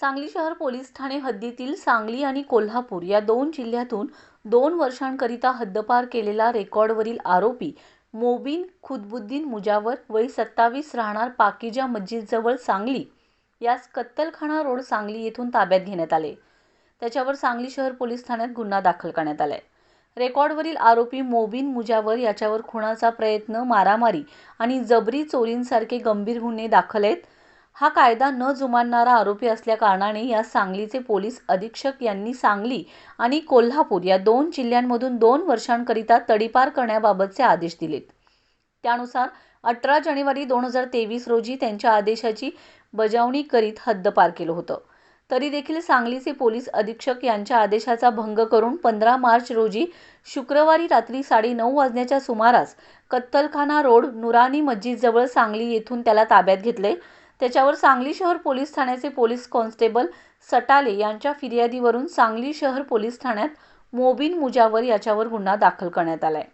सांगली शहर पोलीस ठाणे हद्दीतील सांगली आणि कोल्हापूर या दोन जिल्ह्यातून दोन वर्षांकरिता हद्दपार केलेला रेकॉर्डवरील आरोपी मोबिन खुदबुद्दीन मुजावर वय सत्तावीस राहणार पाकिजा मस्जिदजवळ सांगली यास कत्तलखाना रोड सांगली येथून ताब्यात घेण्यात आले. त्याच्यावर सांगली शहर पोलीस ठाण्यात गुन्हा दाखल करण्यात आलाय. रेकॉर्डवरील आरोपी मोबिन मुजावर याच्यावर खुनाचा प्रयत्न मारामारी आणि जबरी चोरींसारखे गंभीर गुन्हे दाखल आहेत. हा कायदा न जुमानणारा आरोपी असल्याकारणाने या सांगलीचे पोलीस अधीक्षक यांनी सांगली आणि कोल्हापूर या दोन जिल्ह्यांमधून दोन वर्षांकरिता तडीपार करण्याबाबतचे आदेश दिलेत. त्यानुसार अठरा जानेवारी दोन हजार तेवीस रोजी त्यांच्या आदेशाची बजावणी करीत हद्दपार केलं होतं. तरी देखील सांगलीचे पोलीस अधीक्षक यांच्या आदेशाचा भंग करून पंधरा मार्च रोजी शुक्रवारी रात्री साडेनऊ वाजण्याच्या सुमारास कत्तलखाना रोड नुरानी मस्जिदजवळ सांगली येथून त्याला ताब्यात घेतले. त्याच्यावर सांगली शहर पोलीस ठाण्याचे पोलीस कॉन्स्टेबल सटाले यांच्या फिर्यादीवरून सांगली शहर पोलीस ठाण्यात मोबिन मुजावर याच्यावर गुन्हा दाखल करण्यात आलाय.